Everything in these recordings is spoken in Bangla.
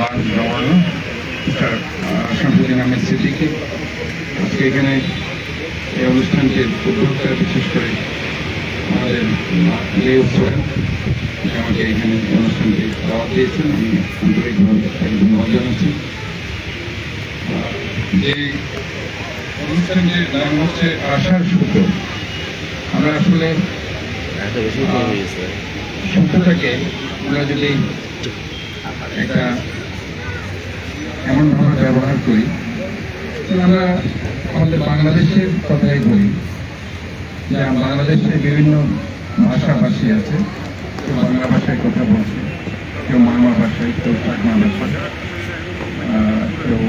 Lunch governor mister Shamsuddin Ahmed Siddiqui. আজকে এখানে এই অনুষ্ঠানটির উদ্যোক্তা বিশেষ করে আমাদের লিও সোহেল আমাকে এখানে অনুষ্ঠানটি দাওয়াত দিয়েছেন। আমি আন্তরিকভাবে তাকে ধন্যবাদ জানাচ্ছি। যে অনুষ্ঠানটির নাম হচ্ছে আশার সূত্র আমরা আসলে শব্দটাকে আমরা যদি একটা এমনভাবে ব্যবহার করি আমরা আমাদের বাংলাদেশের কথাই বলি। যে বাংলাদেশে বিভিন্ন ভাষাভাষী আছে, কেউ বাংলা ভাষায় কথা বলছে, কেউ মামা ভাষায়, কেউ চাকমা ভাষায় কেউ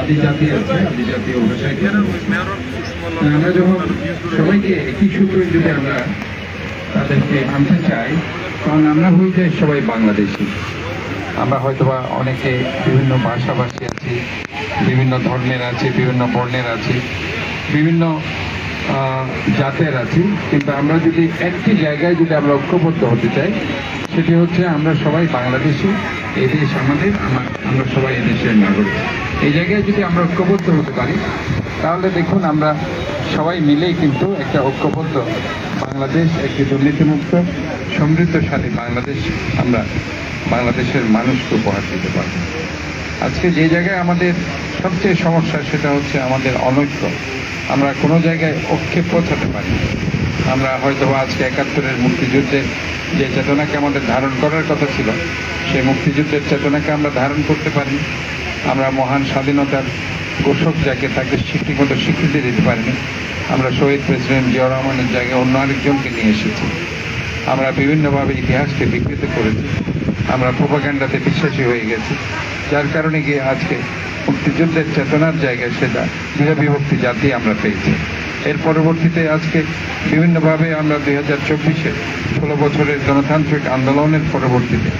আদিজাতি আছে ভাষায় আমরা যখন সবাইকে একই সূত্রে যদি আমরা তাদেরকে আনতে চাই তখন আমরা হয়ে যাই সবাই বাংলাদেশি। আমরা হয়তোবা অনেকে বিভিন্ন ভাষাভাষী আছি, বিভিন্ন ধর্মের আছে, বিভিন্ন বর্ণের আছে, বিভিন্ন জাতের আছি, কিন্তু আমরা যদি একটি জায়গায় যদি আমরা ঐক্যবদ্ধ হতে চাই, সেটি হচ্ছে আমরা সবাই বাংলাদেশি, এই দেশ আমাদের আমরা সবাই এই দেশের নাগরিক। এই জায়গায় যদি আমরা ঐক্যবদ্ধ হতে পারি, তাহলে দেখুন আমরা সবাই মিলেই কিন্তু একটা ঐক্যবদ্ধ বাংলাদেশ, একটি দুর্নীতিমুক্ত সমৃদ্ধশালী বাংলাদেশ আমরা বাংলাদেশের মানুষকে উপহার দিতে পারব। আজকে যে জায়গায় আমাদের সবচেয়ে সমস্যা সেটা হচ্ছে আমাদের অনৈক্য। আমরা কোনো জায়গায় ঐক্যে পৌঁছাতে পারি আমরা হয়তো আজকে একাত্তরের মুক্তিযুদ্ধের যে চেতনাকে আমাদের ধারণ করার কথা ছিল, সেই মুক্তিযুদ্ধের চেতনাকে আমরা ধারণ করতে পারি আমরা মহান স্বাধীনতার ঘোষক যাকে তাকে ঠিকমতো স্বীকৃতি দিতে পারিনি। আমরা শহীদ প্রেসিডেন্ট জিয়াউর রহমানের জায়গায় অন্য আরেকজনকে নিয়ে এসেছি। আমরা বিভিন্নভাবে ইতিহাসকে বিকৃত করেছি। আমরা প্রোপাগান্ডাতে বিশ্বাসী হয়ে গেছি। যার কারণে গিয়ে আজকে মুক্তিযুদ্ধের চেতনার জায়গায় সেটা বিধা বিভক্তি জাতি আমরা পেয়েছি। এর পরবর্তীতে আজকে বিভিন্নভাবে আমরা দুই হাজার চব্বিশে ষোলো বছরের গণতান্ত্রিক আন্দোলনের পরবর্তীতে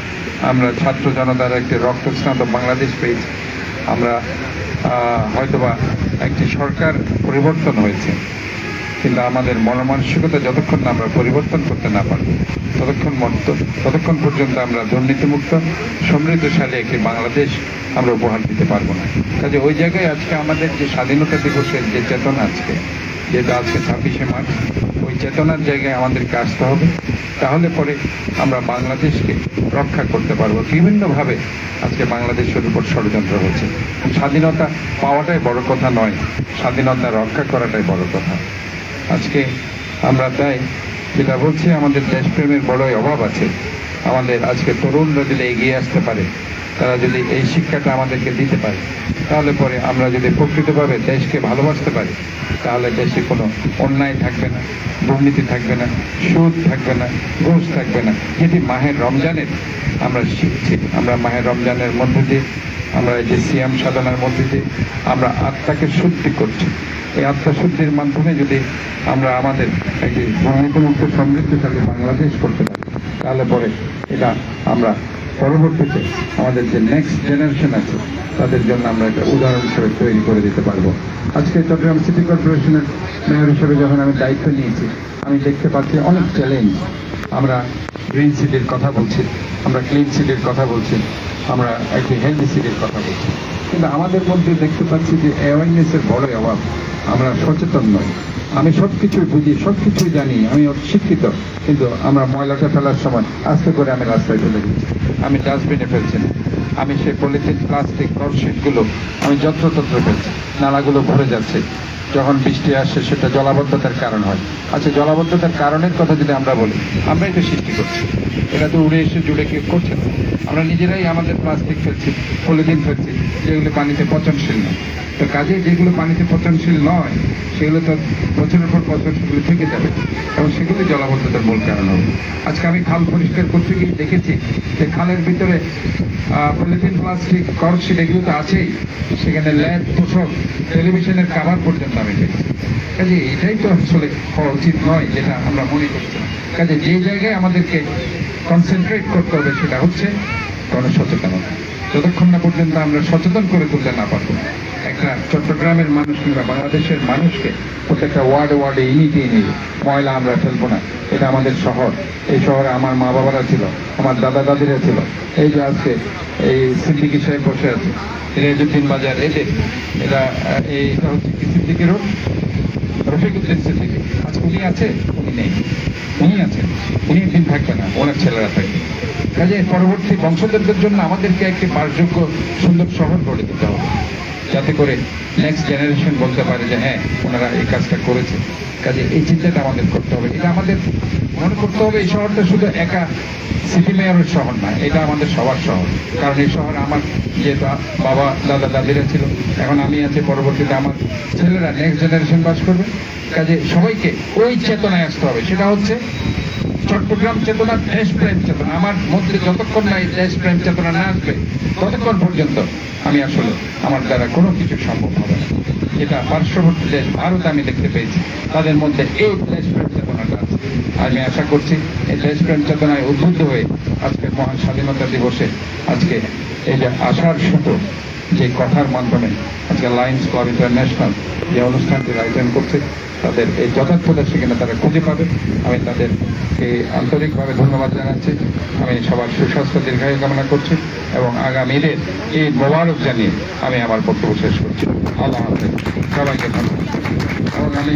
আমরা ছাত্র জনতার একটি রক্তস্নাত বাংলাদেশ পেয়েছি। আমরা হয়তোবা একটি সরকার পরিবর্তন হয়েছে। কিন্তু আমাদের মনমানসিকতা যতক্ষণ না আমরা পরিবর্তন করতে না পারব, ততক্ষণ মত ততক্ষণ পর্যন্ত আমরা দুর্নীতিমুক্ত, সমৃদ্ধশালী একটি বাংলাদেশ আমরা উপহার দিতে পারব না। কাজে ওই জায়গায় আজকে আমাদের যে স্বাধীনতা দিবসের যে চেতনা আজকে, যেটা আজকে ছাব্বিশে মার্চ, ওই চেতনার জায়গায় আমাদেরকে আসতে হবে। তাহলে পরে আমরা বাংলাদেশকে রক্ষা করতে পারব। বিভিন্নভাবে আজকে বাংলাদেশের উপর ষড়যন্ত্র হচ্ছে। স্বাধীনতা পাওয়াটাই বড় কথা নয়, স্বাধীনতা রক্ষা করাটাই বড় কথা। আজকে আমরা তাই যেটা বলছি, আমাদের দেশপ্রেমের বড়ই অভাব আছে। আমাদের আজকে তরুণরা যদি এগিয়ে আসতে পারে, তারা যদি এই শিক্ষাটা আমাদেরকে দিতে পারে, তাহলে পরে আমরা যদি প্রকৃতভাবে দেশকে ভালোবাসতে পারি, তাহলে দেশে কোনো অন্যায় থাকবে না, দুর্নীতি থাকবে না, সুদ থাকবে না, ঘুষ থাকবে না। যেটি মাহের রমজানের আমরা শিখছি। আমরা মাহের রমজানের মধ্যে দিয়ে, আমরা এই যে সিয়াম সাধনার মধ্যে দিয়ে, আমরা আত্মাকে শুদ্ধি করছি। এই আত্মশুদ্ধির মাধ্যমে যদি আমরা আমাদের একটি দুর্নীতিমুক্ত সমৃদ্ধশালী বাংলাদেশ করতে পারি, তাহলে পরে এটা আমরা পরবর্তীতে আমাদের যে নেক্সট জেনারেশন আছে, তাদের জন্য আমরা একটা উদাহরণ হিসেবে তৈরি করে দিতে পারব। আজকে চট্টগ্রাম সিটি কর্পোরেশনের মেয়র হিসেবে যখন আমি দায়িত্ব নিয়েছি, আমি দেখতে পাচ্ছি অনেক চ্যালেঞ্জ আমরা গ্রিন সিটির কথা বলছি, আমরা ক্লিন সিটির কথা বলছি। আমরা একটি হেলদি সিটির কথা বলছি। কিন্তু আমাদের মধ্যে দেখতে পাচ্ছি যে অ্যাওয়ারনেসের বড় অভাব। আমরা সচেতন নই। আমি সব কিছুই বুঝি সব কিছুই জানি, আমি শিক্ষিত, কিন্তু আমরা ময়লাটা ফেলার সময় আস্তে করে আমি রাস্তায় ফেলে দিচ্ছি আমি ডাস্টবিনে ফেলছি না। আমি সেই পলিথিন প্লাস্টিক কলশিটগুলো আমি যত্রতত্র ফেলছি। নালাগুলো ভরে যাচ্ছে। যখন বৃষ্টি আসে, সেটা জলাবদ্ধতার কারণ হয়। আচ্ছা জলাবদ্ধতার কারণের কথা যদি আমরা বলি আমরাই তো সৃষ্টি করছি এটা তো উড়ে এসে জুড়ে কেউ করছে না। আমরা নিজেরাই আমাদের প্লাস্টিক ফেলছি পলিথিন ফেলছি যেগুলি পানিতে পচনশীল নয় তো কাজে যেগুলো পানিতে পচনশীল নয়, সেগুলো তো বছরের পর বছর সেগুলো থেকে যাবে। এবং সেগুলো জলাবদ্ধতার মূল কারণ হবে। আজকে আমি খাল পরিষ্কার করতে গিয়ে দেখেছি যে খালের ভিতরে পলিথিন, প্লাস্টিক, করশিট এগুলো তো আছেই। সেখানে ল্যাব তোষক, টেলিভিশনের কাভার পর্যন্ত আমি পেয়েছি কাজে এটাই তো আসলে হওয়া উচিত নয়, যেটা আমরা মনে করছি কাজে যে জায়গায় আমাদেরকে কনসেন্ট্রেট করতে হবে, সেটা হচ্ছে গণসচেতনতা। যতক্ষণ না পর্যন্ত আমরা সচেতন করে তুলতে না পারব একটা চট্টগ্রামের মানুষ কিংবা বাংলাদেশের মানুষকে প্রত্যেকটা ওয়ার্ডে ওয়ার্ডে ইনিতে নিয়ে, ময়লা আমরা ফেলব না। এটা আমাদের শহর। এই শহরে আমার মা বাবারা ছিল, আমার দাদা দাদিরা ছিল। এই যে আজকে এই সিদ্দিকি সাহেব বসে আছে রেজুদ্দিন বাজার এদের এরা এইটা হচ্ছে সিদ্দিকি রোড? রফিকুদ্দিন সিদ্দিকি। আজ উনি আছে? উনি নেই। উনি আছেন। উনি দিন থাকবে না, ওনার ছেলেরা থাকবে। কাজে পরবর্তী বংশধরদের জন্য আমাদেরকে একটি বাসযোগ্য সুন্দর শহর গড়ে দিতে হবে। যাতে করে নেক্সট জেনারেশন বলতে পারে যে হ্যাঁ ওনারা এই কাজটা করেছে। কাজে এই চিন্তাটা আমাদের করতে হবে। এটা আমাদের মনে করতে হবে, এই শহরটা শুধু একা সিটি মেয়রের শহর না, এটা আমাদের সবার শহর। কারণ এই শহরে আমার যেহেতু বাবা, দাদা, দাদিরা ছিল, এখন আমি আছি, পরবর্তীতে আমার ছেলেরা নেক্সট জেনারেশন বাস করবে। কাজে সবাইকে ওই চেতনায় আসতে হবে। সেটা হচ্ছে চট্টগ্রাম চেতনা দেশপ্রেম চেতনা। আমার মধ্যে যতক্ষণ না এই দেশপ্রেম চেতনা না আসবে, ততক্ষণ পর্যন্ত আমি আসলে আমার দ্বারা কোনো কিছু সম্ভব হবে না। এটা পার্শ্ববর্তী দেশ ভারত আমি দেখতে পেয়েছি। তাদের মধ্যে এই দেশপ্রেম চেতনাটা আছে। আমি আশা করছি এই দেশপ্রেম চেতনায় উদ্বুদ্ধ হয়ে আজকে মহান স্বাধীনতা দিবসে আজকে এই যে আশার সুতো যে কথার মাধ্যমে আজকে লায়ন্স ক্লাব ইন্টারন্যাশনাল যে অনুষ্ঠানটির আয়োজন করছে, তাদের এই যথার্থতা সেখানে তারা খুঁজে পাবে। আমি তাদেরকে আন্তরিকভাবে ধন্যবাদ জানাচ্ছি। আমি সবার সুস্বাস্থ্য দীর্ঘায়ু কামনা করছি এবং আগামীদের এই মোবারক জানিয়ে আমি আমার বক্তব্য শেষ করছি। আল্লাহ হাফেজ। সবাইকে ধন্যবাদ। এবং আমি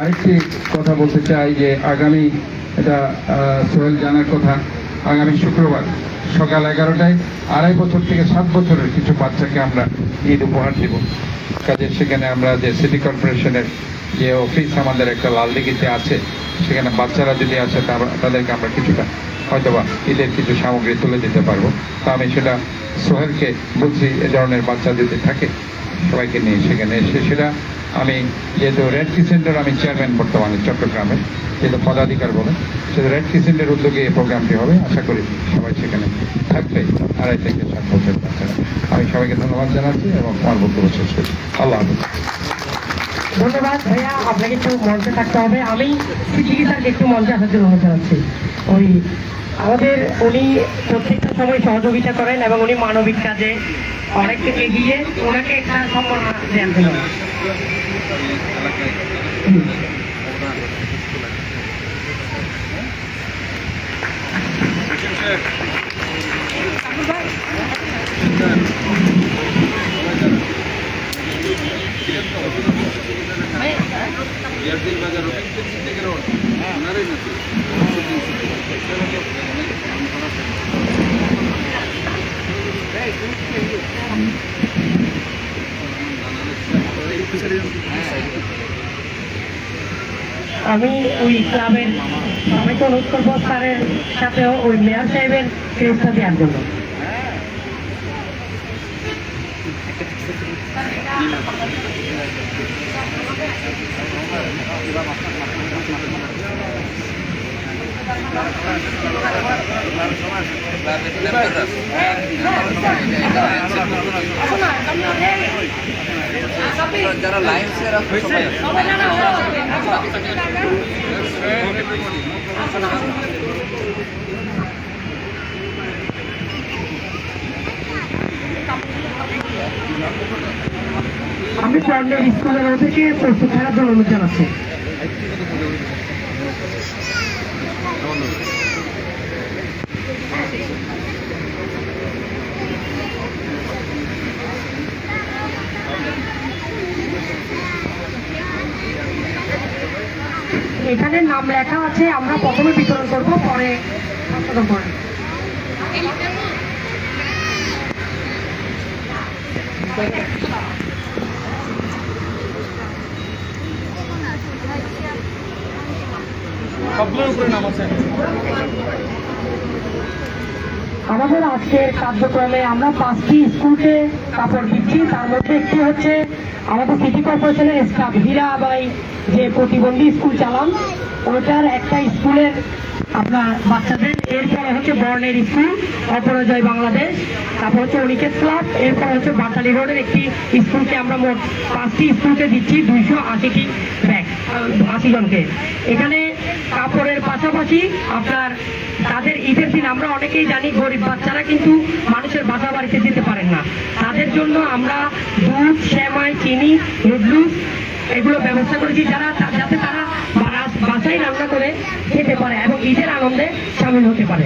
আরেকটি কথা বলতে চাই যে আগামী এটা সোহেল জানার কথা। আগামী শুক্রবার সকাল এগারোটায় আড়াই বছর থেকে সাত বছরের কিছু বাচ্চাকে আমরা ঈদ উপহার দিব। কাজে সেখানে আমরা যে সিটি কর্পোরেশনের যে অফিস আমাদের একটা লাল লালদিঘিতে আছে, সেখানে বাচ্চারা যদি আসে তাদেরকে আমরা কিছুটা হয়তোবা ঈদের কিছু সামগ্রী তুলে দিতে পারব। তা আমি সেটা সোহেলকে বলছি এ ধরনের বাচ্চা যদি থাকে, সবাইকে নিয়ে সেখানে এসে সেটা আমি যেহেতু রেড ক্রিসেন্টের আমি চেয়ারম্যান বর্তমানে চট্টগ্রামের, যেহেতু পদাধিকার বলে, সেহেতু রেড ক্রিসেন্টের উদ্যোগে এই প্রোগ্রামটি হবে। আশা করি সবাই সেখানে থাকবে, আড়াই থেকে সাত বছর বাচ্চারা। আমি সবাইকে ধন্যবাদ জানাচ্ছি এবং আমার বক্তব্য শেষ করছি আল্লাহ হাফিজ। ধন্যবাদ ভাইয়া, আপনাকে একটু মঞ্চে থাকতে হবে। আমি স্যারকে একটু মঞ্চে আসার জন্য অনুরোধ জানাচ্ছি। ওই আমাদের উনি প্রত্যেকটা সময় সহযোগিতা করেন এবং উনি মানবিক কাজে অনেক এগিয়ে ওনাকে একটা সম্মাননা দেন জন্য হুম। আমি ওই ক্লাবের সবাইকে অনুরোধ করব স্যারের সাথেও ওই মেয়র সাহেবের ক্রেজটা দেওয়ার জন্য যারা লাইন সবাই আমি পর্ণের স্কুলের থেকে প্রস্তুত থাকার জন্য অনুরোধ জানাচ্ছি এখানে নাম লেখা আছে আমরা প্রথমে বিতরণ করব পরে সংশোধন আমাদের আজকের কার্যক্রমে আমরা পাঁচটি স্কুলকে কাপড় দিচ্ছি তার মধ্যে একটি হচ্ছে আমাদের সিটি কর্পোরেশনের স্টাফ হীরাবাই যে প্রতিবন্ধী স্কুল চালান ওটার একটা স্কুলের আপনার বাচ্চাদের, এরপরে হচ্ছে বর্ণের স্কুল অপরাজয় বাংলাদেশ, তারপর হচ্ছে অনিকেত ক্লাব এরপর হচ্ছে বাটালি রোডের একটি স্কুলকে আমরা মোট পাঁচটি স্কুলকে দিচ্ছি, দুইশো আশিটি ব্যাগ আশি জনকে। এখানে কাপড়ের পাশাপাশি আপনার তাদের ঈদের দিন আমরা অনেকেই জানি গরিব বাচ্চারা কিন্তু মানুষের বাসা বাড়িতে যেতে পারেন না। তাদের জন্য আমরা দুধ শ্যামাই চিনি নুডলস এগুলো ব্যবস্থা করেছি যারা যাতে তারা বাসায় রান্না করে খেতে পারে এবং ঈদের আনন্দে সামিল হতে পারে।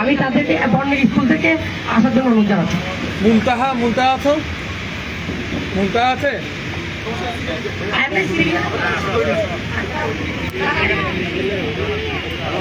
আমি তাদেরকে বর্ণের স্কুল থেকে আসার জন্য অনুরোধ জানাচ্ছি। মুনতাহা মুনতাহা আছো? মুনতাহা আছে?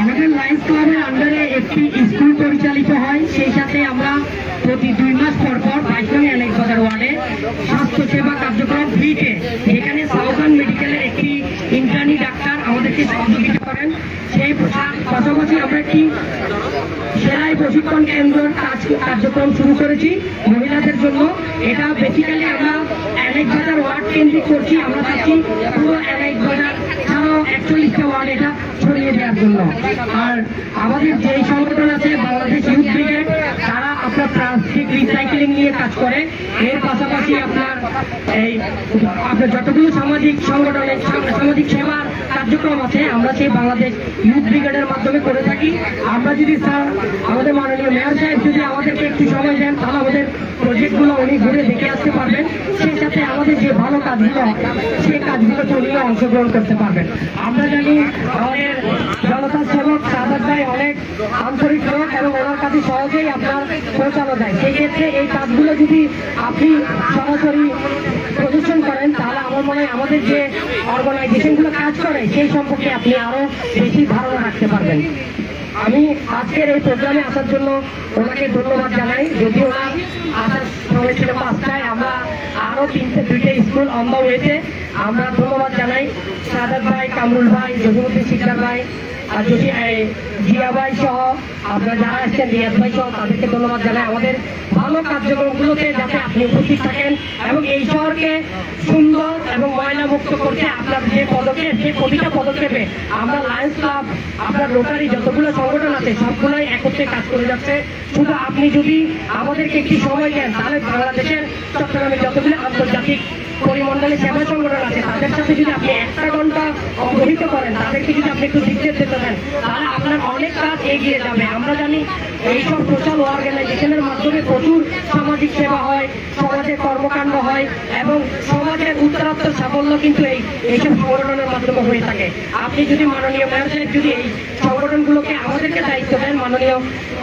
আমাদের লাইন্স ক্লাবের আন্ডারে একটি স্কুল পরিচালিত হয়। সেই সাথে আমরা প্রতি দুই মাস পর পর কার্যক্রম শুরু করেছি মহিলাদের জন্য। এটা বেসিক্যালি আমরা এক বাজার ওয়ার্ড কেন্দ্রিক করছি, আমরা চাচ্ছি পুরো এক বাজার ছাড়াও একচল্লিশটা ওয়ার্ড এটা ছড়িয়ে দেওয়ার জন্য। আর আমাদের যে সংগঠন আছে, বাংলাদেশ ইউথ ব্রিগেড রিসাইক্লিং নিয়ে কাজ করে। এর পাশাপাশি আপনার এই, আপনার যতগুলো সামাজিক সংগঠনের সামাজিক সেবার কার্যক্রম আছে, আমরা সেই বাংলাদেশ ইউথ ব্রিগেডের মাধ্যমে করে থাকি। আমরা যদি স্যার, আমাদের মাননীয় মেয়র সাহেব যদি আমাদেরকে একটু সময় দেন, তাহলে আমাদের প্রজেক্টগুলো উনি ঘুরে দেখে আসতে পারবেন। সেই সাথে আমাদের যে ভালো কাজগুলো, সেই কাজগুলোতে উনিও অংশগ্রহণ করতে পারবেন। আমরা জানি আমাদের জনতা সেবক সাদার ভাই অনেক আন্তরিক লোক এবং ওনার কাছে সহজেই আপনার পৌঁছানো যায় সেই ক্ষেত্রে এই কাজগুলো যদি আপনি সরাসরি প্রদর্শন করেন, তাহলে আমার মনে হয় আমাদের যে অর্গানাইজেশনগুলো কাজ করে, সেই সম্পর্কে আপনি আরও বেশি ধারণা রাখতে পারবেন। আমি আজকের এই প্রোগ্রামে আসার জন্য ওনাকে ধন্যবাদ জানাই। যদি ওনার আসার সময় ছিল পাঁচটায়, আমরা আরও তিনটে, দুইটা স্কুল অন হয়েছে আমরা ধন্যবাদ জানাই। সাদাত ভাই, কামরুল ভাই জসিমুদ্দিন শিকদার ভাই আর যদি এই জিয়া ভাই সহ আপনারা যারা আসছেন রিয়াজ ভাই সহ, তাদেরকে ধন্যবাদ জানাই। আমাদের ভালো কার্যক্রমগুলোতে যাতে আপনি উপস্থিত থাকেন এবং এই শহরকে সুন্দর এবং ময়লা মুক্ত করতে আপনার যে পদক্ষেপ যে প্রতিটা পদক্ষেপে আমরা লায়ন্স ক্লাব আপনার রোটারি যতগুলো সংগঠন আছে, সবগুলোই একত্রে কাজ করে যাচ্ছে। শুধু আপনি যদি আমাদেরকে একটি সময় দেন, তাহলে বাংলাদেশের চট্টগ্রামে যতগুলো আন্তর্জাতিক পরিমণ্ডলে সেবা সংগঠন আছে, তাদের সাথে যদি আপনি একটা ঘণ্টা অবহিত করেন, তাদেরকে যদি আপনি একটু নির্দেশ দিতে দেন, তাহলে আপনার অনেক কাজ এগিয়ে যাবে। আমরা জানি এইসব সোশ্যাল অর্গানাইজেশনের মাধ্যমে প্রচুর সামাজিক সেবা হয় সমাজে কর্মকাণ্ড হয়, এবং সমাজের উত্তরাত্তর সাফল্য কিন্তু এই এইসব সংগঠনের মাধ্যমে হয়ে থাকে। আপনি যদি মাননীয় মেয়র সাহেব যদি এই সংগঠনগুলোকে আমাদেরকে দায়িত্ব দেন মাননীয়,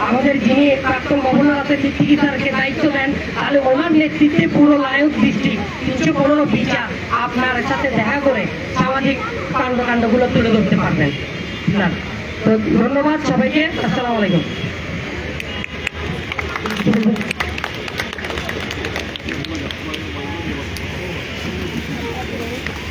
আমাদের যিনি প্রাক্তন গভর্নর আছে সিদ্দিকি স্যারকে দায়িত্ব দেন, তাহলে ওনার নেতৃত্বে পুরো লায়ক দৃষ্টি, তিনশো পনেরো বিচার আপনার সাথে দেখা করে সামাজিক কাণ্ডকাণ্ডগুলো তুলে ধরতে পারবেন। ধন্যবাদ সবাইকে। আসসালামু আলাইকুম।